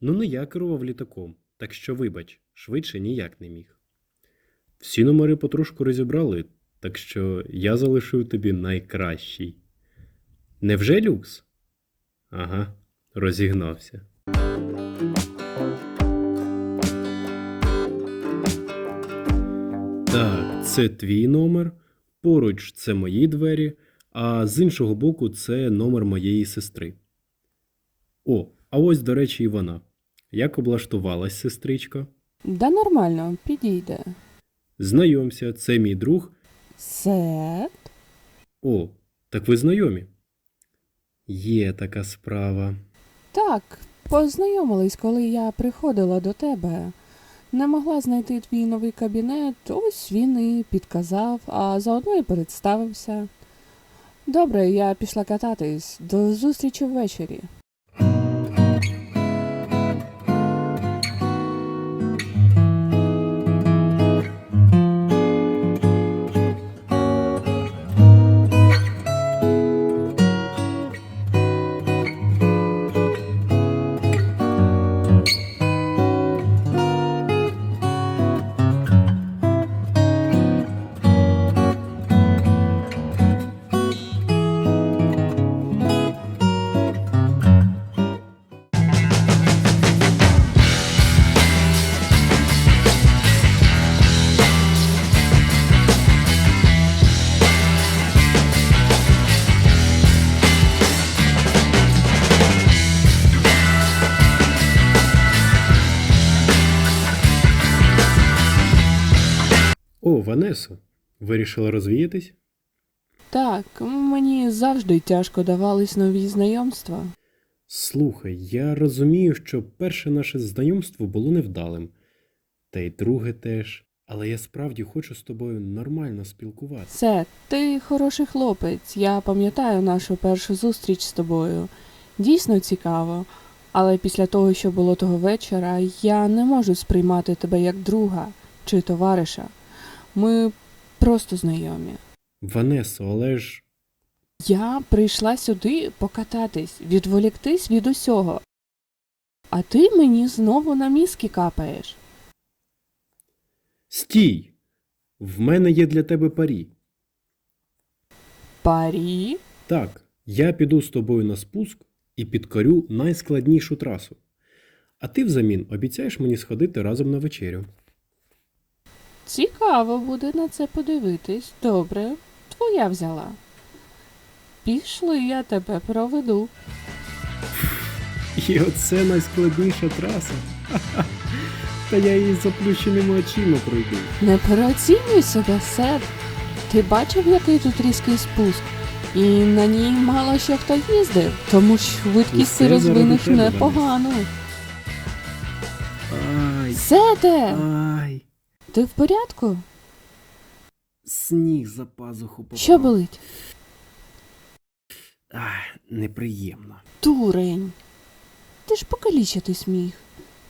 Ну, не я керував літаком, так що вибач, швидше ніяк не міг. Всі номери потрошку розібрали, так що я залишив тобі найкращий. Невже люкс? Ага, розігнався. Так, це твій номер, поруч це мої двері, а з іншого боку це номер моєї сестри. О, а ось, до речі, і вона. Як облаштувалась сестричка? Да нормально, підійде. Знайомся, це мій друг. Сет? О, так ви знайомі. Є така справа. Так, познайомились, коли я приходила до тебе. Не могла знайти твій новий кабінет, ось він і підказав, а заодно і представився. Добре, я пішла кататись. До зустрічі ввечері. О, Ванесо, вирішила розвіятись? Так, мені завжди тяжко давались нові знайомства. Слухай, я розумію, що перше наше знайомство було невдалим, та й друге теж. Але я справді хочу з тобою нормально спілкуватися. Сет, ти хороший хлопець. Я пам'ятаю нашу першу зустріч з тобою. Дійсно цікаво. Але після того, що було того вечора, я не можу сприймати тебе як друга чи товариша. Ми просто знайомі. Ванесо, але ж Я прийшла сюди покататись, відволіктись від усього. А ти мені знову на мізки капаєш. стій! В мене є для тебе парі. Парі? Так, я піду з тобою на спуск і підкорю найскладнішу трасу. А ти взамін обіцяєш мені сходити разом на вечерю. Цікаво буде на це подивитись. Добре, твоя взяла. Пішли, я тебе проведу. І оце найскладніша траса. Та я її з заплющеними очима пройду. Не переоцінюй себе, сер. Ти бачив, який тут різкий спуск? І на ній мало що хто їздив, тому швидкість Усе ти розвинеш непогано. Ай, Сете, ай, ти в порядку? сніг за пазуху попав. Що болить? Ах, неприємно. Турень. Ти ж покалічитись міг.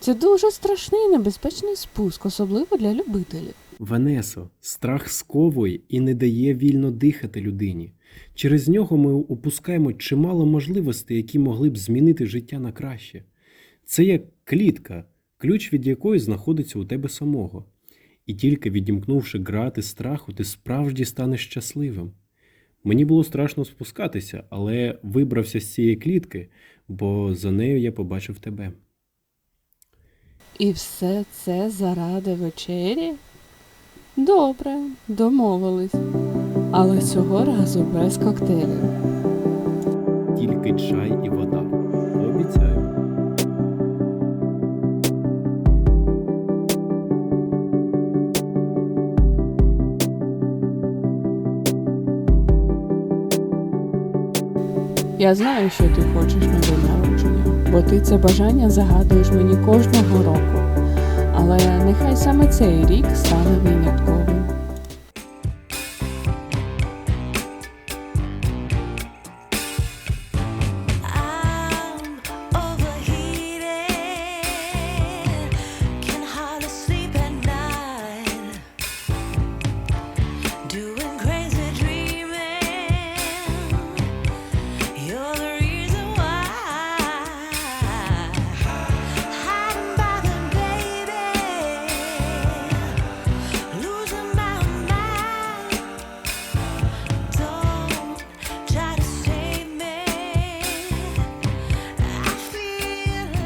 Це дуже страшний і небезпечний спуск, особливо для любителів. Ванесо, страх сковує і не дає вільно дихати людині. Через нього ми упускаємо чимало можливостей, які могли б змінити життя на краще. Це як клітка, ключ від якої знаходиться у тебе самого. І тільки відімкнувши грати страху, ти справді станеш щасливим. Мені було страшно спускатися, але вибрався з цієї клітки, бо за нею я побачив тебе. І все це заради вечері? Добре, домовились. Але цього разу без коктейлів. Тільки чай і вода. Обіцяю. Я знаю, що ти хочеш на день народження, бо ти це бажання загадуєш мені кожного року. Але нехай саме цей рік стане винятковим.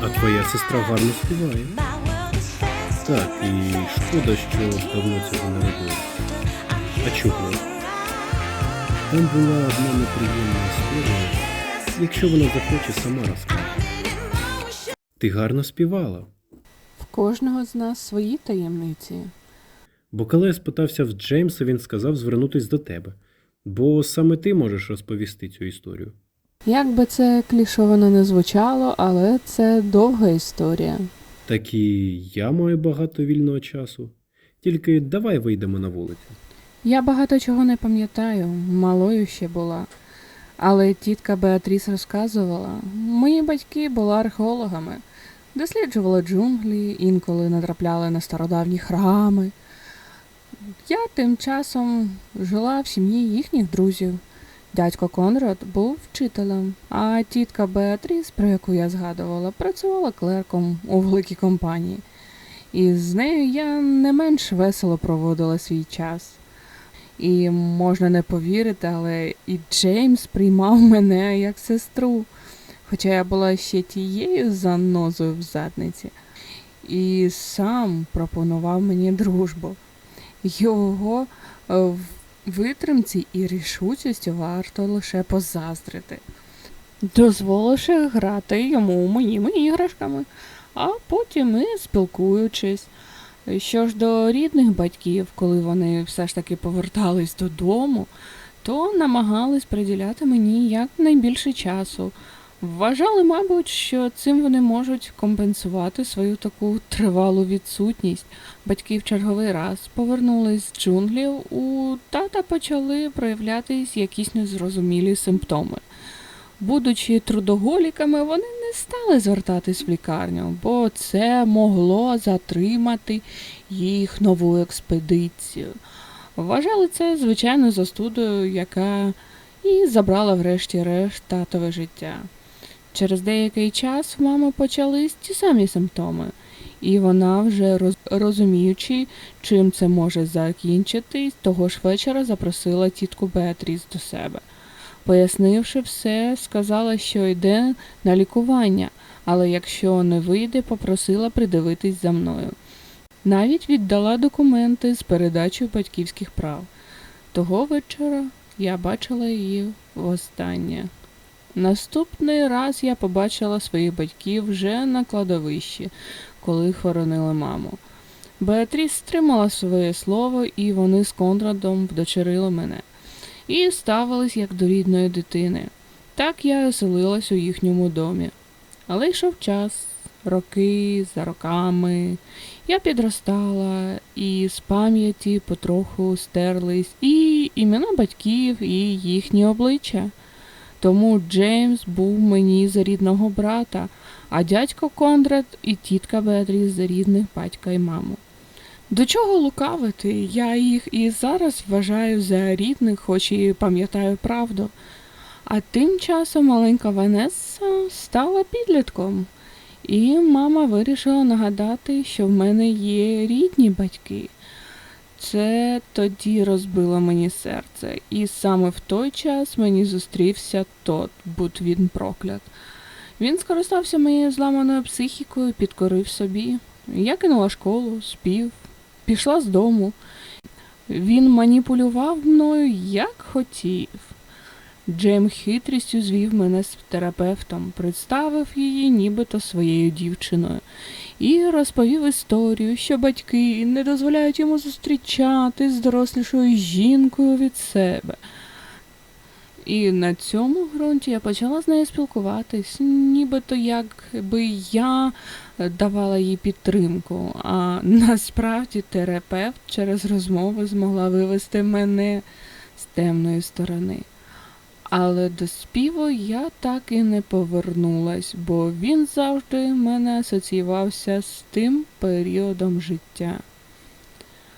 Твоя сестра гарно співає. Так, і шкода, що давно цього не робила. А чого? Там була одна неприємна історія. Якщо вона захоче, сама розкаже. Ти гарно співала. В кожного з нас свої таємниці. Бо коли я спитався в Джеймса, він сказав звернутись до тебе. Бо саме ти можеш розповісти цю історію. Як би це клішовано не звучало, але це довга історія. Так і я маю багато вільного часу. Тільки давай вийдемо на вулицю. Я багато чого не пам'ятаю, малою ще була. Але тітка Беатріс розказувала, мої батьки були археологами, досліджували джунглі, інколи натрапляли на стародавні храми. Я тим часом жила в сім'ї їхніх друзів. Дядько Конрад був вчителем, а тітка Беатріс, про яку я згадувала, працювала клерком у великій компанії. І з нею я не менш весело проводила свій час. І можна не повірити, але і Джеймс приймав мене як сестру, хоча я була ще тією занозою в задниці, і сам пропонував мені дружбу. Його е, витримці і рішучості варто лише позаздрити, дозволивши грати йому моїми іграшками, а потім і спілкуючись. Що ж до рідних батьків, коли вони все ж таки повертались додому, то намагались приділяти мені якнайбільше часу. Вважали, мабуть, що цим вони можуть компенсувати свою таку тривалу відсутність. Батьки в черговий раз повернулись з джунглів, у тата почали проявлятись якісь незрозумілі симптоми. Будучи трудоголіками, вони не стали звертатись в лікарню, бо це могло затримати їх нову експедицію. Вважали це звичайною застудою, яка і забрала врешті-решт татове життя. Через деякий час в мами почались ті самі симптоми, і вона, вже роз- розуміючи, чим це може закінчитись, того ж вечора запросила тітку Беатріс до себе. Пояснивши все, сказала, що йде на лікування, але якщо не вийде, попросила придивитись за мною. Навіть віддала документи з передачею батьківських прав. Того вечора я бачила її востаннє. Наступний раз я побачила своїх батьків вже на кладовищі, коли хоронили маму. Беатріс стримала своє слово, і вони з Конрадом вдочерили мене і ставились як до рідної дитини. Так я оселилась у їхньому домі. Але йшов час, роки за роками. Я підростала, і з пам'яті потроху стерлись і імена батьків, і їхні обличчя. Тому Джеймс був мені за рідного брата, а дядько Конрад і тітка Беатріс за рідних батька і маму. До чого лукавити? Я їх і зараз вважаю за рідних, хоч і пам'ятаю правду. А тим часом маленька Ванесса стала підлітком, і мама вирішила нагадати, що в мене є рідні батьки. Це тоді розбило мені серце, і саме в той час мені зустрівся тот, будь він проклят. Він скористався моєю зламаною психікою, підкорив собі. Я кинула школу, спів, пішла з дому. Він маніпулював мною як хотів. Джейм хитрістю звів мене з терапевтом, представив її нібито своєю дівчиною і розповів історію, що батьки не дозволяють йому зустрічати з дорослішою жінкою від себе. І на цьому ґрунті я почала з нею спілкуватись, нібито якби я давала їй підтримку, а насправді терапевт через розмови змогла вивести мене з темної сторони. Але до співу я так і не повернулась, бо він завжди мене асоціювався з тим періодом життя.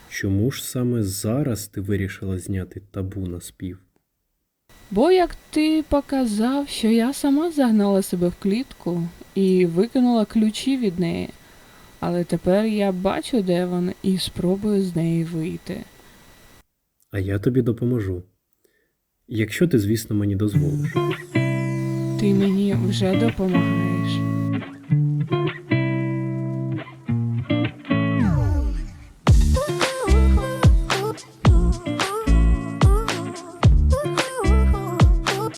Чому ж саме зараз ти вирішила зняти табу на спів? Бо як ти показав, що я сама загнала себе в клітку і викинула ключі від неї. Але тепер я бачу, де вона, і спробую з неї вийти. А я тобі допоможу. Якщо ти, звісно, мені дозволиш. Ти мені вже допомагаєш.